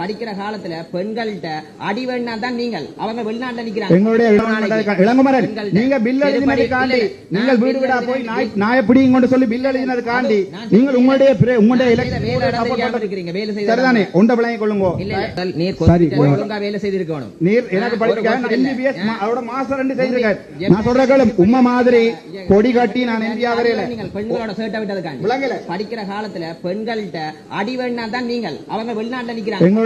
படிக்கிற காலத்துல பெண்கள்கிட்ட அடி வேணா தான் நீங்கள். அவங்க வெளிநாட்டுல நிக்கிறாங்க. எங்களுடைய இளங்குமரன் நீங்க பில் எழுதினதை காண்டி. நீங்கள் வீடு வீடா போய் நாய் பிடிங்க கொண்டு சொல்லி பில் எழுதினது காண்டி. நீங்கள் உங்களுடைய உங்களுடைய இருக்கிறீங்க வேலை செய்த சரிதானே? உண்ட விளங்கி கொள்ளுங்க நீர் ஒழுங்கா வேலை செய்திருக்கணும். நீர் எனக்கு ஒரு படிக்க வருஷம் இல்ல. எம்பிபிஎஸ் அவரோட மாஸ்டர் ரெண்டு செய்திருக்காரு. நான் சொல்ற கேளு. உம்மை மாதிரி கொடி கட்டி நான் நீங்கள் பெண்களோட சேட்டை விட்டதுக்காண்டி படிக்கிற காலத்துல பெண்கள்கிட்ட அடி வேணா தான் நீங்கள். அவங்க வெளிநாட்டுல நிக்கிறாங்க.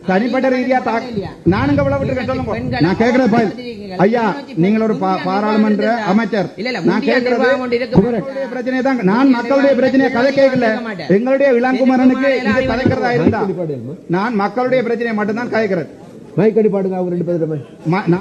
தனிப்பட்ட ரீதியா தாக் நான் இங்க விளவு விட்டுருக்கேன் சொல்லுங்க. நான் கேட்கிறேன் ஐயா நீங்கள் ஒரு பாராளுமன்ற அமைச்சர். இல்ல, இல்ல, நான். உங்களுடைய பிரச்சனை தான் நான் மக்களுடைய பிரச்சனையை கதை கேட்கல எங்களுடைய இளங்குமரனுக்கு இது கதைக்கிறதா இருந்தா. நான் மக்களுடைய பிரச்சனையை மட்டும்தான் கதைக்கிறேன் மைக் அடி பாடுங்க அவங்க ரெண்டு நான்